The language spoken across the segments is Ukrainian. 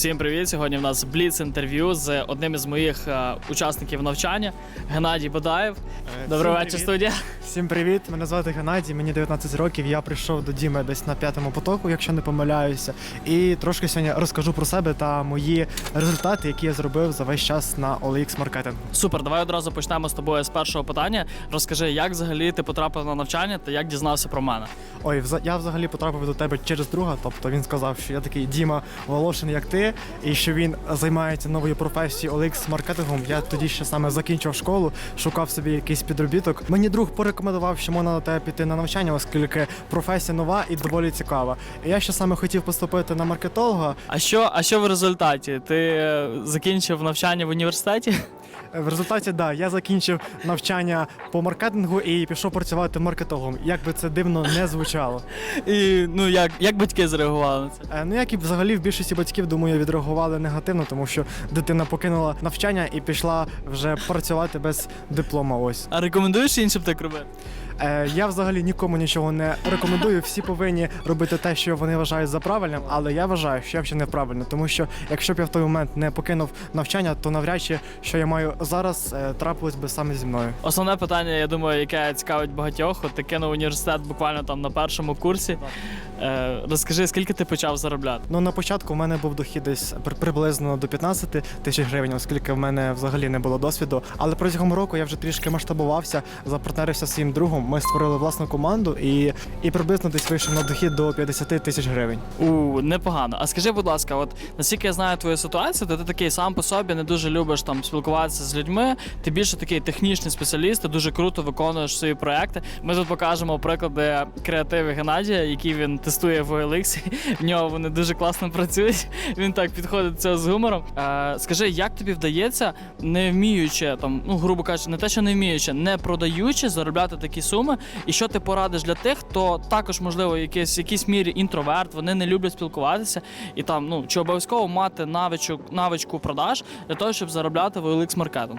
Всім привіт! Сьогодні в нас бліц інтерв'ю з одним із моїх е, учасників навчання Геннадій Бодаєв. Добрий Всім вечір, привіт. студія. Всім привіт! Мене звати Геннадій, мені 19 років. Я прийшов до Діми десь на п'ятому потоку, якщо не помиляюся. І трошки сьогодні розкажу про себе та мої результати, які я зробив за весь час на OLX маркетингу. Супер, давай одразу почнемо з тобою з першого питання. Розкажи, як взагалі ти потрапив на навчання та як дізнався про мене. Ой, вза- я взагалі потрапив до тебе через друга. Тобто він сказав, що я такий Діма Волошин, як ти, і що він займається новою професією OLX маркетингом. Я тоді ще саме закінчив школу, шукав собі якийсь підробіток. Мені друг порекомендував, що можна на тебе піти на навчання, оскільки професія нова і доволі цікава. І я ще саме хотів поступити на маркетолога. А що, а що в результаті? Ти е, закінчив навчання в університеті? В результаті, да, я закінчив навчання по маркетингу і пішов працювати маркетологом. Як би це дивно не звучало. І ну як, як батьки зреагували на це? Е, Ну як і взагалі в більшості батьків, думаю, відреагували негативно, тому що дитина покинула навчання і пішла вже працювати без диплома. Ось А рекомендуєш іншим так робити? Е, я взагалі нікому нічого не рекомендую. Всі повинні робити те, що вони вважають за правильним, але я вважаю, що я вчинив правильно, тому що якщо б я в той момент не покинув навчання, то навряд чи що я маю зараз е, трапилось би саме зі мною. Основне питання, я думаю, яке цікавить багатьох. От ти кинув університет буквально там на першому курсі. Е, розкажи, скільки ти почав заробляти? Ну на початку в мене був дохід десь при- приблизно до 15 тисяч гривень, оскільки в мене взагалі не було досвіду. Але протягом року я вже трішки масштабувався, запартнерився своїм другом. Ми створили власну команду і, і приблизно десь вийшов на дохід до 50 тисяч гривень. У непогано. А скажи, будь ласка, от наскільки я знаю твою ситуацію, то ти такий сам по собі не дуже любиш там спілкуватися з людьми. Ти більше такий технічний спеціаліст, ти дуже круто виконуєш свої проекти. Ми тут покажемо приклади креативи Геннадія, які він тестує в OLX. В нього вони дуже класно працюють. Він так підходить до цього з гумором. Е, скажи, як тобі вдається, не вміючи там, ну грубо кажучи, не те, що не вміючи, не продаючи, заробляти такі суми. І що ти порадиш для тих, хто також, можливо, якийсь, якійсь мірі інтроверт, вони не люблять спілкуватися, і там, ну чи обов'язково мати навичок, навичку продаж для того, щоб заробляти в OLX.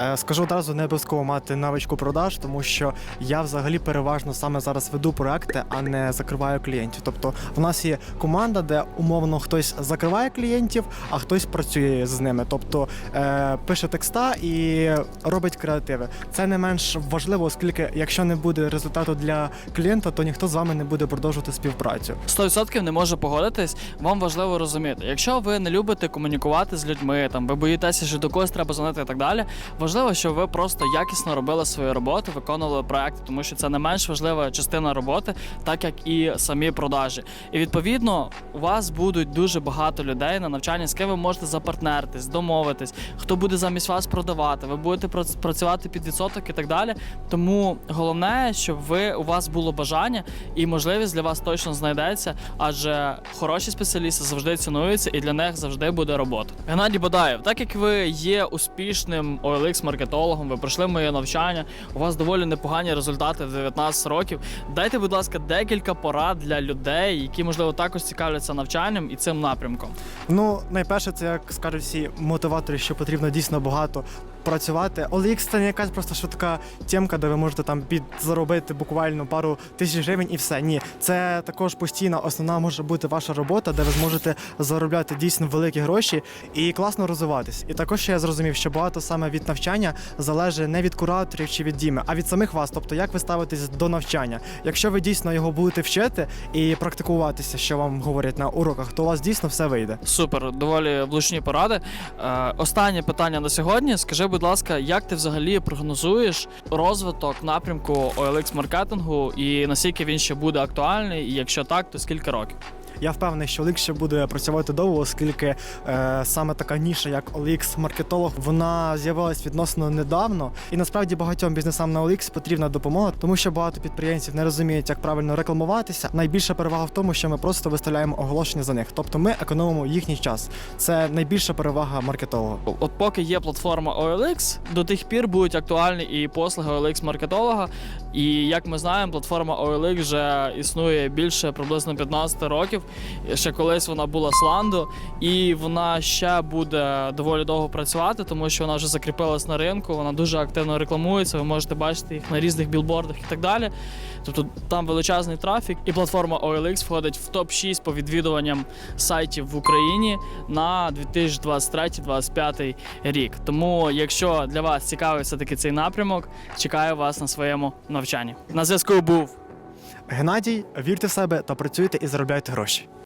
Е, Скажу одразу, не обов'язково мати навичку продаж, тому що я взагалі переважно саме зараз веду проекти, а не закриваю клієнтів. Тобто в нас є команда, де умовно хтось закриває клієнтів, а хтось працює з ними. Тобто е, пише текста і робить креативи. Це не менш важливо, оскільки якщо не буде результату для клієнта, то ніхто з вами не буде продовжувати співпрацю. 100% не можу погодитись. Вам важливо розуміти, якщо ви не любите комунікувати з людьми, там ви боїтеся, що до когось треба дзвонити і так далі. Важливо, щоб ви просто якісно робили свою роботу, виконували проекти, тому що це не менш важлива частина роботи, так як і самі продажі. І відповідно у вас будуть дуже багато людей на навчанні, з ким ви можете запартнеритись, домовитись, хто буде замість вас продавати, ви будете прац- працювати під відсоток і так далі. Тому головне, щоб ви у вас було бажання і можливість для вас точно знайдеться, адже хороші спеціалісти завжди цінуються і для них завжди буде робота. Геннадій Бодаєв, так як ви є успішним OLX маркетологом, ви пройшли моє навчання, у вас доволі непогані результати в 19 років. Дайте, будь ласка, декілька порад для людей, які можливо також цікавляться навчанням і цим напрямком. Ну, найперше, це як скажуть всі мотиватори, що потрібно дійсно багато працювати. OLX це не якась просто швидка тємка, де ви можете там підзаробити буквально пару тисяч гривень і все. Ні, це також постійна основна може бути ваша робота, де ви зможете заробляти дійсно великі гроші і класно розвиватись. І також я зрозумів, що багато саме від навчання залежить не від кураторів чи від діми, а від самих вас. Тобто, як ви ставитесь до навчання. Якщо ви дійсно його будете вчити і практикуватися, що вам говорять на уроках, то у вас дійсно все вийде. Супер, доволі влучні поради. Е, останнє питання на сьогодні. Скажи, будь ласка, як ти взагалі прогнозуєш розвиток напрямку OLX маркетингу і наскільки він ще буде актуальний? І якщо так, то скільки років? Я впевнений, що OLX ще буде працювати довго, оскільки е, саме така ніша, як OLX маркетолог, вона з'явилась відносно недавно. І насправді багатьом бізнесам на OLX потрібна допомога, тому що багато підприємців не розуміють, як правильно рекламуватися. Найбільша перевага в тому, що ми просто виставляємо оголошення за них, тобто ми економимо їхній час. Це найбільша перевага маркетолога. От поки є платформа OLX, до тих пір будуть актуальні і послуги OLX маркетолога. І як ми знаємо, платформа OLX вже існує більше приблизно 15 років. Ще колись вона була Сландо, і вона ще буде доволі довго працювати, тому що вона вже закріпилась на ринку. Вона дуже активно рекламується. Ви можете бачити їх на різних білбордах і так далі. Тобто там величезний трафік, і платформа OLX входить в топ 6 по відвідуванням сайтів в Україні на 2023-2025 рік. Тому, якщо для вас цікавий все таки цей напрямок, чекаю вас на своєму навчанні. На зв'язку був. Геннадій, вірте в себе та працюйте і заробляйте гроші.